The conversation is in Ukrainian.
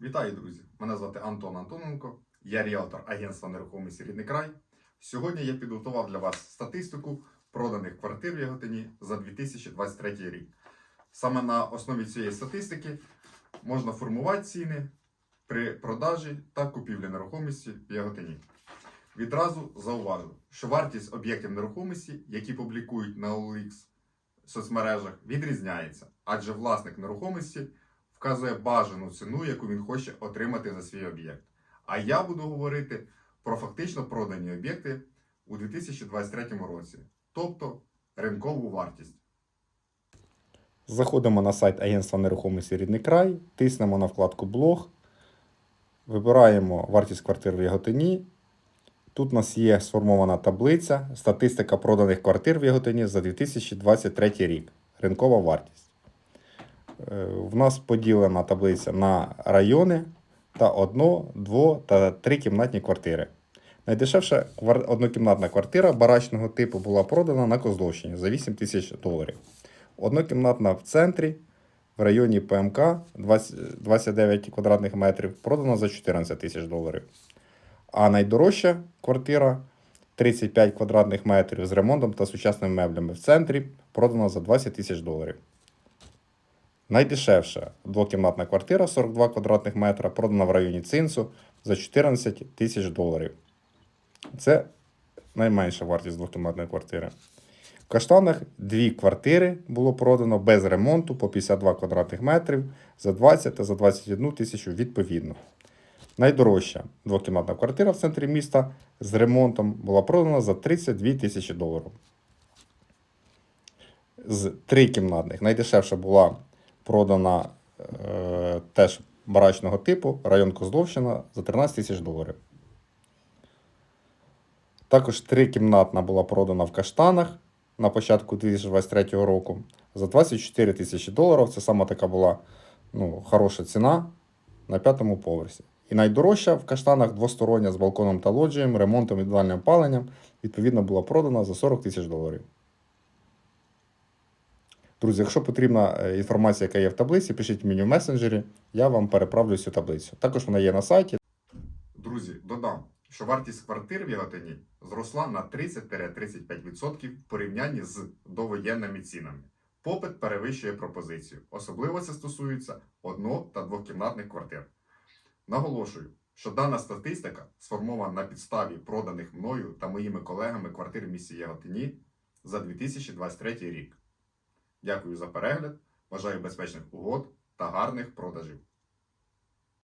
Вітаю, друзі! Мене звати Антон Антоненко, я ріалтор агентства нерухомості Рідний край. Сьогодні я підготував для вас статистику проданих квартир в Яготині за 2023 рік. Саме на основі цієї статистики можна формувати ціни при продажі та купівлі нерухомості в Яготині. Відразу зауважу, що вартість об'єктів нерухомості, які публікують на OLX соцмережах, відрізняється, адже власник нерухомості вказує бажану ціну, яку він хоче отримати за свій об'єкт. А я буду говорити про фактично продані об'єкти у 2023 році, тобто ринкову вартість. Заходимо на сайт агентства нерухомості Рідний край, тиснемо на вкладку Блог, вибираємо вартість квартир в Яготині. Тут у нас є сформована таблиця статистика проданих квартир в Яготині за 2023 рік. Ринкова вартість. Е, В нас поділена таблиця на райони та одно, дво та три кімнатні квартири. Найдешевша однокімнатна квартира барачного типу була продана на Козловщині за 8 тисяч доларів. Однокімнатна в центрі в районі ПМК 20 29 квадратних метрів продана за 14 тисяч доларів. А найдорожча квартира 35 квадратних метрів з ремонтом та сучасними меблями в центрі продана за 20 тисяч доларів. Найдешевша двокімнатна квартира 42 квадратних метра продана в районі Цинцу за 14 тисяч доларів. Це найменша вартість двокімнатної квартири. В Каштанах дві квартири було продано без ремонту по 52 квадратних метрів за 20 та за 21 тисячу відповідно. Найдорожча двокімнатна квартира в центрі міста з ремонтом була продана за 32 тисячі доларів. З трикімнатних найдешевша була продана е, теж барачного типу район Козловщина за 13 тисяч доларів. Також трикімнатна була продана в Каштанах на початку 2023 року за 24 тисячі доларів. Це саме така була ну, хороша ціна на п'ятому поверсі. І найдорожча в каштанах двостороння з балконом та лоджієм, ремонтом і індивідуальним опаленням, відповідно, була продана за 40 тисяч доларів. Друзі, якщо потрібна е, інформація, яка є в таблиці, пишіть мені в месенджері, я вам переправлю цю таблицю. Також вона є на сайті. Друзі, додам, що вартість квартир в Яготині зросла на 30-35% в порівнянні з довоєнними цінами. Попит перевищує пропозицію. Особливо це стосується одно- та двокімнатних квартир. Наголошую, що дана статистика сформована на підставі проданих мною та моїми колегами квартир в місті Яготині за 2023 рік. Дякую за перегляд. Бажаю безпечних угод та гарних продажів.